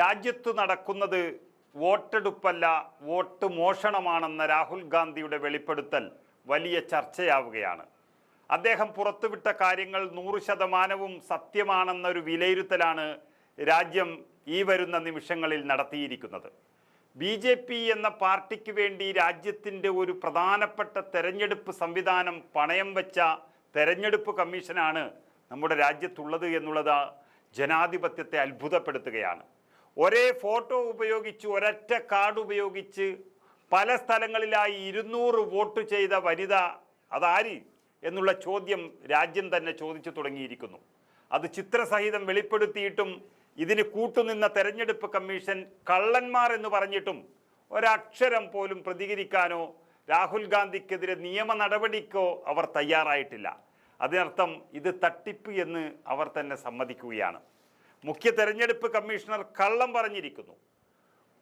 രാജ്യത്ത് നടക്കുന്നത് വോട്ടെടുപ്പല്ല വോട്ട് മോഷണമാണെന്ന രാഹുൽ ഗാന്ധിയുടെ വെളിപ്പെടുത്തൽ വലിയ ചർച്ചയാവുകയാണ്. അദ്ദേഹം പുറത്തുവിട്ട കാര്യങ്ങൾ നൂറ് ശതമാനവും സത്യമാണെന്നൊരു വിലയിരുത്തലാണ് രാജ്യം ഈ വരുന്ന നിമിഷങ്ങളിൽ നടത്തിയിരിക്കുന്നത്. ബി ജെ പി എന്ന പാർട്ടിക്ക് വേണ്ടി രാജ്യത്തിന്റെ ഒരു പ്രധാനപ്പെട്ട തെരഞ്ഞെടുപ്പ് സംവിധാനം പണയം വെച്ച തെരഞ്ഞെടുപ്പ് കമ്മീഷനാണ് നമ്മുടെ രാജ്യത്തുള്ളത് എന്നുള്ളത് ജനാധിപത്യത്തെ അത്ഭുതപ്പെടുത്തുകയാണ്. ഒരേ ഫോട്ടോ ഉപയോഗിച്ച് ഒരൊറ്റ കാർഡ് ഉപയോഗിച്ച് പല സ്ഥലങ്ങളിലായി ഇരുന്നൂറ് വോട്ട് ചെയ്ത വനിത അതാര് എന്നുള്ള ചോദ്യം രാജ്യം തന്നെ ചോദിച്ചു തുടങ്ങിയിരിക്കുന്നു. അത് ചിത്രസഹിതം വെളിപ്പെടുത്തിയിട്ടും ഇതിന് കൂട്ടുനിന്ന തെരഞ്ഞെടുപ്പ് കമ്മീഷൻ കള്ളന്മാർ എന്ന് പറഞ്ഞിട്ടും ഒരക്ഷരം പോലും പ്രതികരിക്കാനോ രാഹുൽ ഗാന്ധിക്കെതിരെ നിയമ നടപടിക്കോ അവർ തയ്യാറായിട്ടില്ല. അതിനർത്ഥം ഇത് തട്ടിപ്പ് എന്ന് അവർ തന്നെ സമ്മതിക്കുകയാണ്. മുഖ്യ തെരഞ്ഞെടുപ്പ് കമ്മീഷണർ കള്ളം പറഞ്ഞിരിക്കുന്നു.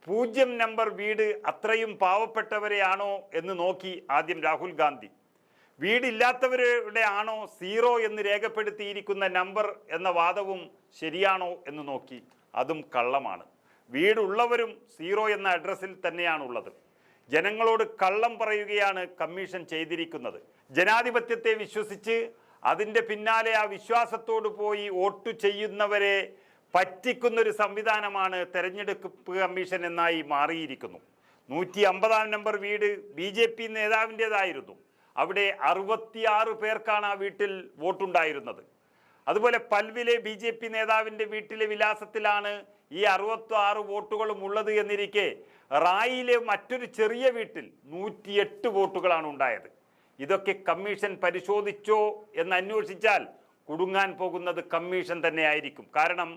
പൂജ്യം നമ്പർ വീട് അത്രയും പാവപ്പെട്ടവരെയാണോ എന്ന് നോക്കി ആദ്യം രാഹുൽ ഗാന്ധി. വീടില്ലാത്തവരുടെ ആണോ സീറോ എന്ന് രേഖപ്പെടുത്തിയിരിക്കുന്ന നമ്പർ എന്ന വാദവും ശരിയാണോ എന്ന് നോക്കി. അതും കള്ളമാണ്. വീടുള്ളവരും സീറോ എന്ന അഡ്രസ്സിൽ തന്നെയാണുള്ളത്. ജനങ്ങളോട് കള്ളം പറയുകയാണ് കമ്മീഷൻ ചെയ്തിരിക്കുന്നത്. ജനാധിപത്യത്തെ വിശ്വസിച്ച് അതിന്റെ പിന്നാലെ ആ വിശ്വാസത്തോട് പോയി വോട്ട് ചെയ്യുന്നവരെ പറ്റിക്കുന്ന ഒരു സംവിധാനമാണ് തെരഞ്ഞെടുപ്പ് കമ്മീഷൻ എന്നായി മാറിയിരിക്കുന്നു. നൂറ്റി അമ്പതാം നമ്പർ വീട് ബി ജെ പി നേതാവിന്റെതായിരുന്നു. അവിടെ അറുപത്തിയാറ് പേർക്കാണ് ആ വീട്ടിൽ വോട്ടുണ്ടായിരുന്നത്. അതുപോലെ പൽവിലെ ബി ജെ പി നേതാവിന്റെ വീട്ടിലെ വിലാസത്തിലാണ് ഈ അറുപത്തി ആറ് വോട്ടുകളും ഉള്ളത് എന്നിരിക്കെ റായിലെ മറ്റൊരു ചെറിയ വീട്ടിൽ നൂറ്റിയെട്ട് വോട്ടുകളാണ് ഉണ്ടായത്. ഇതൊക്കെ കമ്മീഷൻ പരിശോധിച്ചോ എന്ന് അന്വേഷിച്ചാൽ കുടുങ്ങാൻ പോകുന്നത് കമ്മീഷൻ തന്നെയായിരിക്കും കാരണം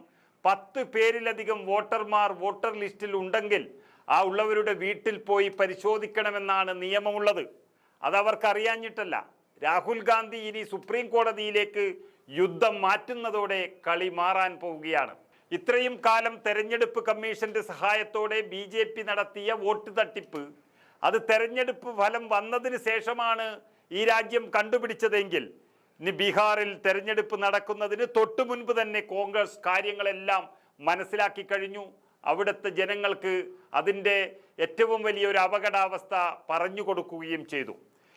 പത്ത് പേരിലധികം വോട്ടർമാർ വോട്ടർ ലിസ്റ്റിൽ ഉണ്ടെങ്കിൽ ആ ഉള്ളവരുടെ വീട്ടിൽ പോയി പരിശോധിക്കണമെന്നാണ് നിയമമുള്ളത്. അതവർക്ക് അറിയാഞ്ഞിട്ടല്ല രാഹുൽ ഗാന്ധി ഇനി സുപ്രീം കോടതിയിലേക്ക് യുദ്ധം മാറ്റുന്നതോടെ കളി മാറാൻ പോവുകയാണ്. ഇത്രയും കാലം തെരഞ്ഞെടുപ്പ് കമ്മീഷന്റെ സഹായത്തോടെ ബി ജെ പി നടത്തിയ വോട്ട് തട്ടിപ്പ് അത് തെരഞ്ഞെടുപ്പ് ഫലം വന്നതിന് ശേഷമാണ് ഈ രാജ്യം കണ്ടുപിടിച്ചതെങ്കിൽ ഇനി ബീഹാറിൽ തെരഞ്ഞെടുപ്പ് നടക്കുന്നതിന് തൊട്ടു മുൻപ് തന്നെ കോൺഗ്രസ് കാര്യങ്ങളെല്ലാം മനസ്സിലാക്കി കഴിഞ്ഞു. അവിടുത്തെ ജനങ്ങൾക്ക് അതിന്റെ ഏറ്റവും വലിയൊരു അപകടാവസ്ഥ പറഞ്ഞു കൊടുക്കുകയും ചെയ്തു.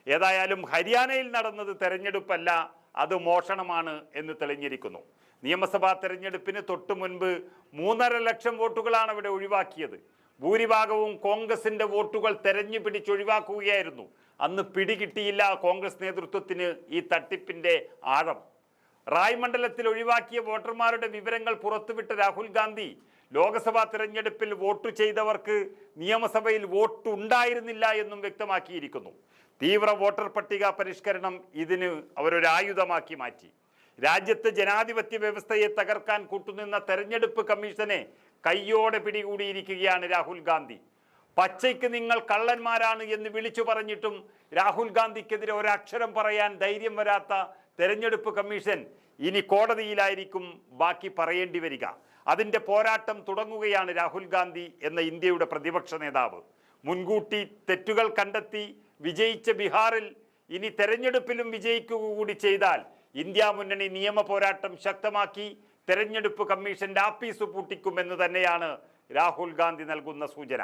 ഏതായാലും ഹരിയാനയിൽ നടന്നത് തെരഞ്ഞെടുപ്പല്ല അത് മോഷണമാണ് എന്ന് തെളിഞ്ഞിരിക്കുന്നു. നിയമസഭാ തെരഞ്ഞെടുപ്പിന് തൊട്ടു മുൻപ് മൂന്നര ലക്ഷം വോട്ടുകളാണ് അവിടെ ഒഴിവാക്കിയത്. ഭൂരിഭാഗവും കോൺഗ്രസിന്റെ വോട്ടുകൾ തെരഞ്ഞു പിടിച്ചൊഴിവാക്കുകയായിരുന്നു അന്ന് പിടികിട്ടിയില്ല കോൺഗ്രസ് നേതൃത്വത്തിന് ഈ തട്ടിപ്പിന്റെ ആഴം. റായ് മണ്ഡലത്തിൽ ഒഴിവാക്കിയ വോട്ടർമാരുടെ വിവരങ്ങൾ പുറത്തുവിട്ട രാഹുൽ ഗാന്ധി ലോക്സഭാ തിരഞ്ഞെടുപ്പിൽ വോട്ട് ചെയ്തവർക്ക് നിയമസഭയിൽ വോട്ട് ഉണ്ടായിരുന്നില്ല എന്നും വ്യക്തമാക്കിയിരിക്കുന്നു. തീവ്ര വോട്ടർ പട്ടിക പരിഷ്കരണം ഇതിന് അവരൊരു ആയുധമാക്കി മാറ്റി. രാജ്യത്ത് ജനാധിപത്യ വ്യവസ്ഥയെ തകർക്കാൻ കൂട്ടുനിന്ന തെരഞ്ഞെടുപ്പ് കമ്മീഷനെ കയ്യോടെ പിടികൂടിയിരിക്കുകയാണ് രാഹുൽ ഗാന്ധി. പച്ചയ്ക്ക് നിങ്ങൾ കള്ളന്മാരാണ് എന്ന് വിളിച്ചു പറഞ്ഞിട്ടും രാഹുൽ ഗാന്ധിക്കെതിരെ ഒരക്ഷരം പറയാൻ ധൈര്യം വരാത്ത തെരഞ്ഞെടുപ്പ് കമ്മീഷൻ ഇനി കോടതിയിലായിരിക്കും ബാക്കി പറയേണ്ടി വരിക. അതിന്റെ പോരാട്ടം തുടങ്ങുകയാണ് രാഹുൽ ഗാന്ധി എന്ന ഇന്ത്യയുടെ പ്രതിപക്ഷ നേതാവ്. മുൻകൂട്ടി തെറ്റുകൾ കണ്ടെത്തി വിജയിച്ച ബീഹാറിൽ ഇനി തെരഞ്ഞെടുപ്പിലും വിജയിക്കുക കൂടി ചെയ്താൽ ഇന്ത്യ മുന്നണി നിയമ പോരാട്ടം ശക്തമാക്കി തെരഞ്ഞെടുപ്പ് കമ്മീഷന്റെ ആപ്പീസ് പൂട്ടിക്കുമെന്ന് തന്നെയാണ് രാഹുൽ ഗാന്ധി നൽകുന്ന സൂചന.